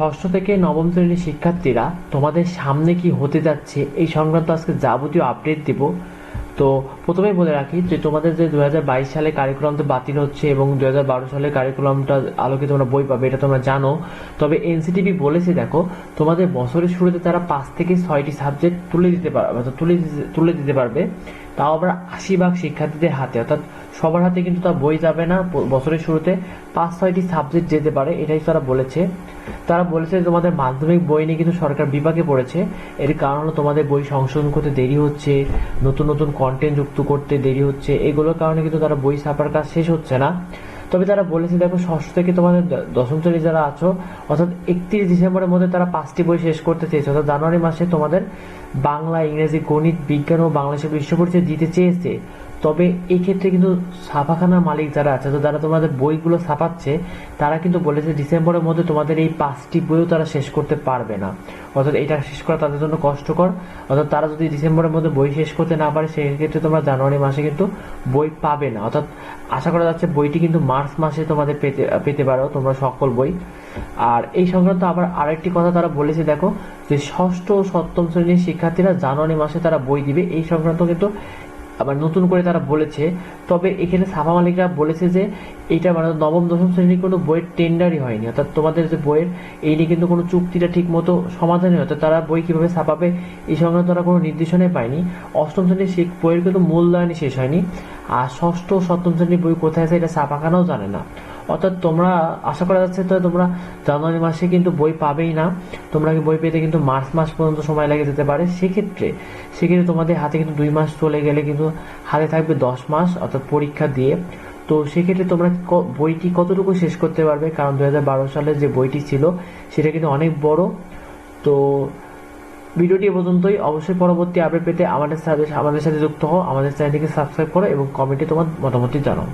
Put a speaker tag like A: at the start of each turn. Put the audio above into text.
A: ষষ্ঠ থেকে নবম শ্রেণির শিক্ষার্থীরা তোমাদের সামনে কি হতে যাচ্ছে এই সংক্রান্ত আজকে যাবতীয় আপডেট দিব। তো প্রথমেই বলে রাখি যে তোমাদের যে দু হাজার বাইশ সালে কারিকুলামটা বাতিল হচ্ছে এবং দু হাজার বারো সালে কারিকুলামটা আলোকে তোমরা বই পাবে, এটা তোমরা জানো। তবে এনসিটিভি বলেছে, দেখো, তোমাদের বছরের শুরুতে তারা পাঁচ থেকে ছয়টি সাবজেক্ট তুলে দিতে পারবে তুলে তুলে দিতে পারবে। তাও আবার আশি ভাগ শিক্ষার্থীদের হাতে। অর্থাৎ সবার হাতে কিন্তু তা বই যাবে না বছরের শুরুতে। পাঁচ, ছয়টি সাবজেক্ট যেতে পারে, এটাই তারা বলেছে। তারা বলেছে তোমাদের মাধ্যমিক বই নিয়ে কিন্তু সরকার বিভাগে পড়েছে। এর কারণ হলো তোমাদের বই সংশোধন করতে দেরি হচ্ছে, নতুন নতুন কন্টেন্ট যুক্ত করতে দেরি হচ্ছে। এগুলোর কারণে কিন্তু তারা বই ছাপার কাজ শেষ হচ্ছে না। তবে তারা বলেছে, দেখো, ষষ্ঠ থেকে তোমাদের দশম শ্রেণি যারা আছো, অর্থাৎ একত্রিশ ডিসেম্বরের মধ্যে তারা পাঁচটি বই শেষ করতে চেয়েছে। অর্থাৎ জানুয়ারি মাসে তোমাদের বাংলা, ইংরেজি, গণিত, বিজ্ঞান ও বাংলাদেশের বিশ্ব পরিচয় দিতে চেয়েছে। তবে এক্ষেত্রে কিন্তু ছাপাখানার মালিক যারা আছে তো যারা তোমাদের বইগুলো ছাপাচ্ছে, তারা কিন্তু বলেছে ডিসেম্বরের মধ্যে তোমাদের এই পাঁচটি বইও তারা শেষ করতে পারবে না। অর্থাৎ এটা শেষ করা তাদের জন্য কষ্টকর। অর্থাৎ তারা যদি ডিসেম্বরের মধ্যে বই শেষ করতে না পারে, সেক্ষেত্রে তোমরা জানুয়ারি মাসে কিন্তু বই পাবে না। অর্থাৎ আশা করা যাচ্ছে বইটি কিন্তু মার্চ মাসে তোমাদের পেতে পেতে পারো, তোমরা সকল বই। আর এই সংক্রান্ত আবার আরেকটি কথা তারা বলেছে, দেখো, যে ষষ্ঠ সপ্তম শ্রেণির শিক্ষার্থীরা জানুয়ারি মাসে তারা বই দিবে। এই সংক্রান্ত কিন্তু আবার নতুন করে তারা বলেছে, তবে এখানে সাফা মালিকরা বলেছে যে এটা মানে নবম, দশম শ্রেণির কোনো বইয়ের টেন্ডারই হয়নি। অর্থাৎ তোমাদের যে বইয়ের, এই নিয়ে কিন্তু কোনো চুক্তিটা ঠিক মতো হয় অর্থাৎ তারা বই কীভাবে ছাপাবে, এই সংক্রান্ত তারা কোনো নির্দেশনাই পায়নি। অষ্টম শ্রেণির শিক বইয়ের কিন্তু মূল্যায়নই শেষ হয়নি। আর ষষ্ঠ, সপ্তম শ্রেণির বই কোথায় আছে, এটা ছাপাখানাও জানে না। অর্থাৎ তোমরা আশা করা যাচ্ছে তো তোমরা জানুয়ারি মাসে কিন্তু বই পাবেই না। তোমরা বই পেতে কিন্তু মার্চ মাস পর্যন্ত সময় লেগে যেতে পারে? সেক্ষেত্রে সেক্ষেত্রে তোমাদের হাতে কিন্তু দুই মাস চলে গেলে কিন্তু হাতে থাকবে দশ মাস অর্থাৎ পরীক্ষা দিয়ে। তো সেক্ষেত্রে তোমরা বইটি কতটুকু শেষ করতে পারবে? কারণ দু হাজার বারো সালে যে বইটি ছিল, সেটা কিন্তু অনেক বড়। তো ভিডিওটি পর্যন্তই। অবশ্যই পরবর্তী আপডেট পেতে আমাদের সাথে আমাদের সাথে যুক্ত হও। আমাদের চ্যানেলটিকে সাবস্ক্রাইব করো এবং কমেন্টে তোমার মতামতটি জানাও।